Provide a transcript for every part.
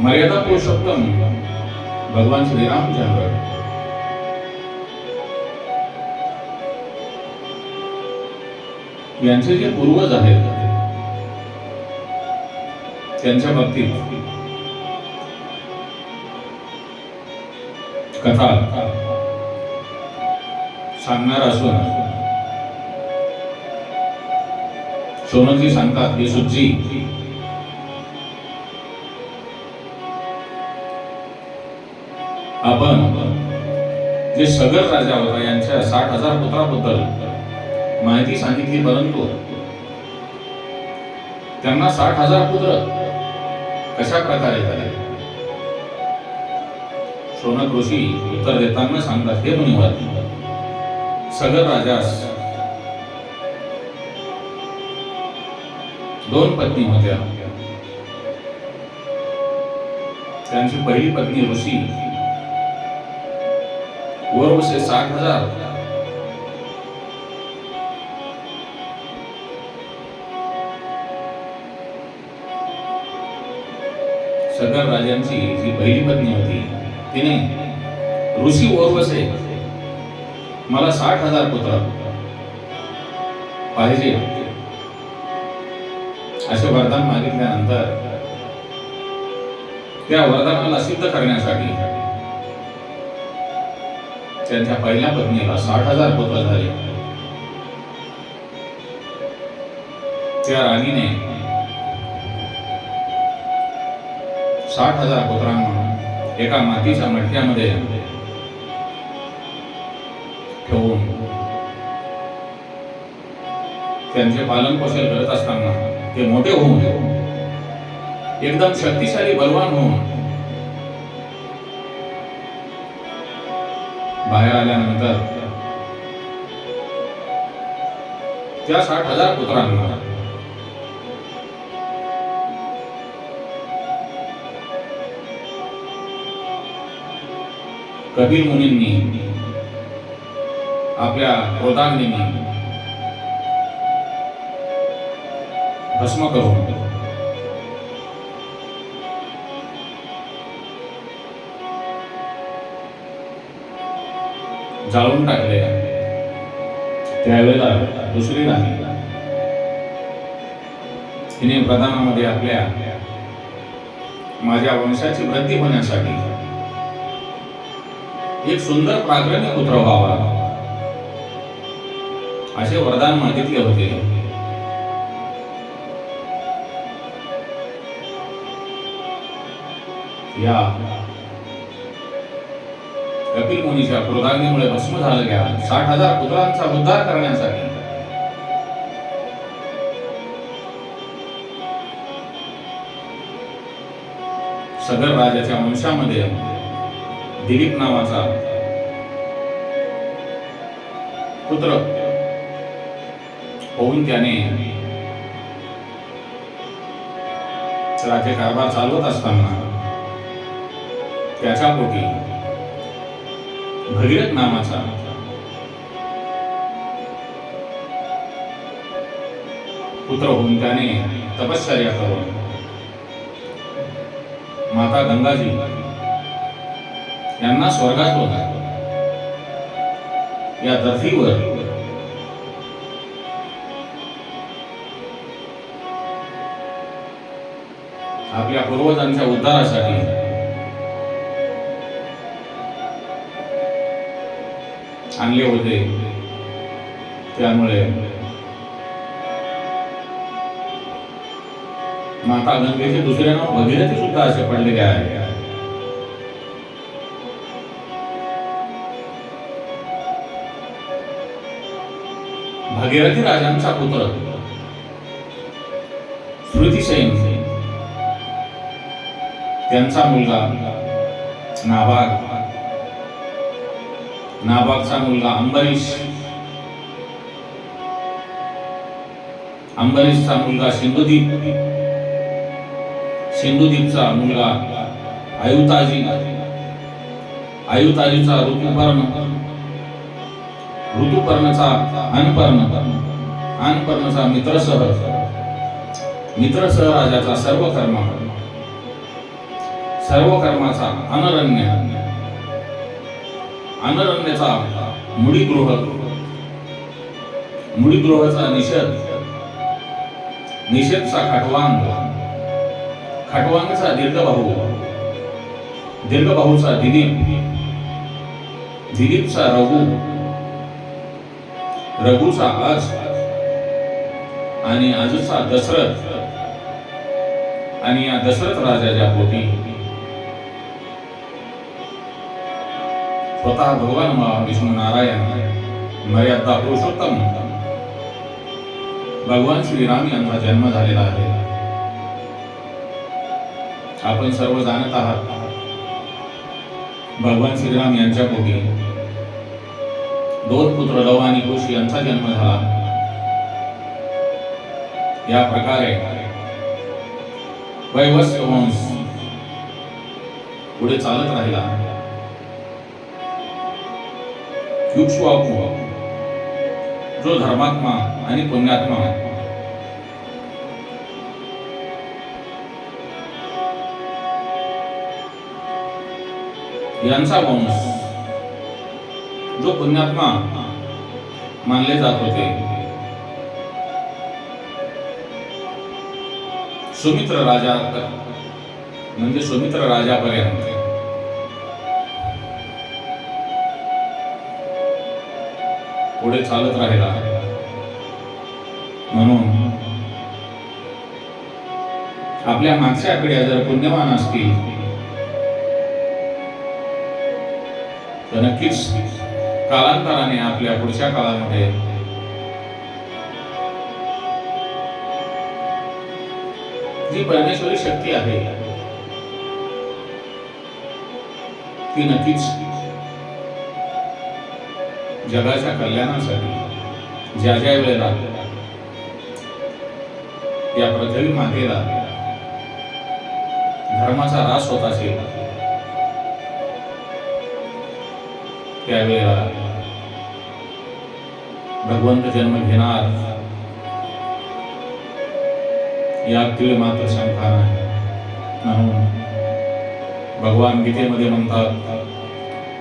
मर्यादा पुरुषोत्तम भगवान श्रीरामचंद्र यांचे जे पूर्वज आहेत त्यांच्या बाबतीत कथा सांगणार असून सोनजी सांगतात की सुजी आपण जे सगर राजा होता यांच्या साठ हजार पुत्राबद्दल माहिती सांगितली परंतु त्यांना साठ हजार पुत्र कशा प्रकारे झाले? सोनक ऋषी उत्तर देताना सांगतात हे मुनिवर सगर राजास दोन पत्नी होत्या. त्यांची पहिली पत्नी ऋषी वरवसे साठ हजार. सगर राजांची जी पहिली पत्नी होती तिने ऋषी ओरवसे मला साठ हजार पुत्र पाहिजे. असे वरदान मागितल्यानंतर त्या वरदानाला सिद्ध करण्यासाठी त्यांच्या पहिल्या पत्नीला साठ हजार पुत्र झाले. त्या राणीने साठ हजार पुत्रांना एका मातीच्या मटक्यामध्ये ठेवून त्यांचे पालन पोषण करत असताना ते मोठे होऊन एकदम शक्तिशाली बलवान होऊन बाहेर आल्यानंतर त्या साठ हजार पुत्रांना कबीर मुनींनी आपल्या क्रोधाग्नीने भस्म करून जाळून टाकले. त्यावेळेला दुसरी नाही तिने प्रधानामध्ये आपल्या माझ्या वंशाची वृद्धी होण्यासाठी एक सुंदर प्राग्रण्य पुत्र व्हावा असे वरदान मागितले होते. या कपिल मुनीच्या क्रोधाग्नीमुळे भस्म झालं घ्या. साठ हजार पुत्रांचा उद्धार करण्यासाठी. सगर राजाच्या वंशामध्ये दिलीप नावाचा पुत्र होऊन त्याने राज्यकारभार चालवत असताना त्याच्या पोटी भगीरथ नामाचा पुत्र होऊन त्याने तपश्चर्या करून माता गंगाजी यांना स्वर्गात होता या धर्तीवर आपल्या पूर्वजांच्या उद्धारासाठी चांगले होते. त्यामुळे माता गंगेचे दुसरे नाव भगीरथी सुद्धा असे पडलेले आहे. भागीरथी राजांचा पुत्र. स्मृतिसैन त्यांचा मुलगा नाभाग नाभागचा मुलगा अंबरीश. अंबरीशचा मुलगा सिंधुदीप. सिंधुदीपचा मुलगा आयुताजी. आयुताजीचा ऋतुपर्ण. ऋतुपर्णचा अनपर्ण. अनपर्णचा मित्रसह. मित्रसह राजाचा सर्व कर्म सर्व कर्माचा अनरण्य. अनरण्याचा मुळीगृह मुडीगृहाचा निषेध. निषेधचा खाटवांग. खाटवांगचा दीर्घबाहू. दीर्घबाहूचा दिलीप. दिलीपचा रघु. रघुचा आज. आणि आजचा दशरथ. आणि या दशरथ राजाच्या पोटी. स्वतः भगवान विष्णू नारायण मर्यादा पुरुषोत्तम भगवान श्रीराम यांचा जन्म झालेला आहे। आपण सर्व जाणत आहात। भगवान श्रीराम यांच्या पोटी दोन पुत्र लव आणि कुश यांचा जन्म झाला। या प्रकारे वैवस्व वंश पुढे चालत राहिला। युक्ष्वाकू जो धर्मात्मा आणि पुण्यात्मा आहे. यांचा वंश जो पुण्यात्मा मानले जात होते. सुमित्र राजा म्हणजे सुमित्र राजापर्यंत. पुढे चालत राहिला. म्हणून आपल्या मागच्या पिढ्या जर पुण्यवान असतील तर नक्कीच कालांतराने आपल्या पुढच्या काळामध्ये जी परमेश्वरी शक्ती आहे ती नक्कीच जगाच्या कल्याणासाठी ज्या ज्या वेळेला या पृथ्वी मातेला धर्माचा रास होत असेल त्यावेळेला भगवंत जन्म घेणार या तिळ मात्र शंका नाही. म्हणून भगवान गीतेमध्ये म्हणतात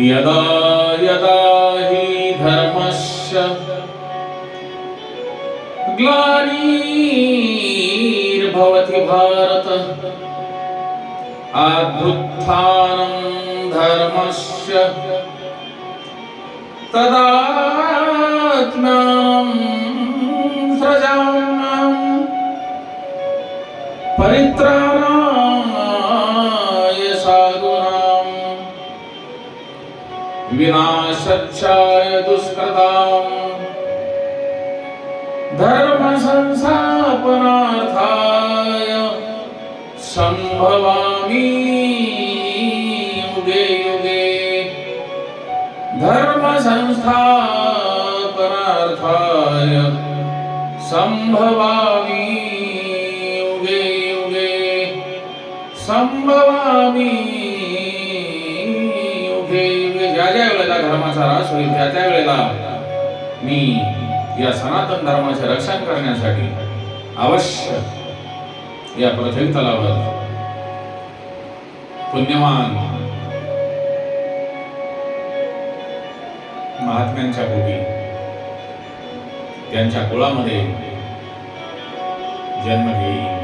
यदा यदा हि धर्मस्य ग्लानिर्भवति भारत आभ्युत्थानं धर्मस्य तदात्म्यां सृजाम्यहम् परित्राणाय विनाशच्छाय दुष्कृताम्। धर्मसंस्थापनार्थाय सम्भवामि युगे युगे। धर्मसंस्थापनार्थाय सम्भवामि युगे युगे। ज्या ज्या वेळेला धर्माचा रास होईल त्या त्या वेळेला मी या सनातन धर्माचे रक्षण करण्यासाठी अवश्य या पृथ्वी तलावर पुण्यवान महात्म्यांच्या पोटी त्यांच्या कुळामध्ये जन्म घेईल